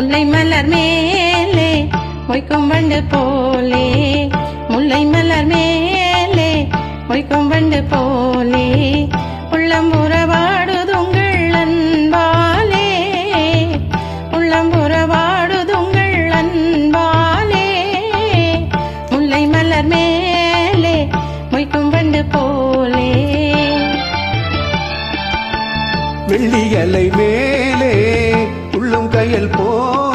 முல்லை மலர் மேலே மொய்க்கும் வண்டு போலே. முல்லை மலர் மேலே மொய்க்கும் வண்டு போலே. உள்ளம் உறவாடுதுங்கள் அன்பாலே. உள்ளம் உறவாடுதுங்கள் அன்பாலே. முல்லை மலர் மேலே மொய்க்கும் வண்டு போலே. வெள்ளியலை மேலே கயல் போலே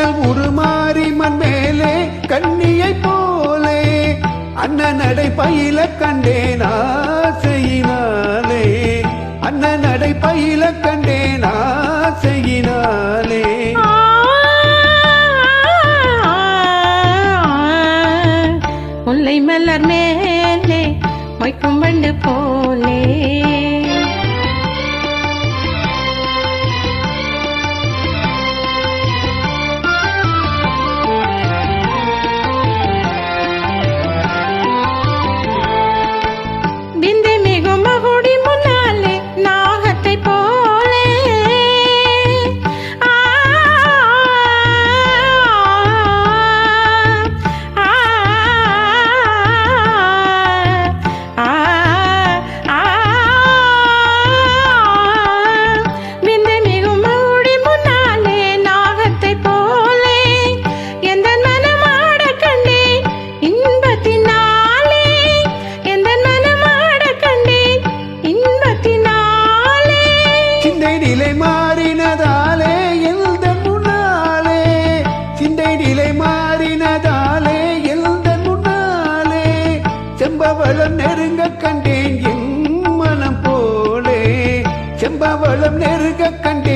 மின்னல் உருமாறி மண் மேலே கண்ணியை போலே அண்ணன் நடை பயில கண்டேன் ஆசையினாலே. அண்ணன் நடை பயில கண்டேன் ஆசையினாலே முல்லை மலர் மேலே மொய்க்கும் நெருங்க கண்டேன் நெருங்க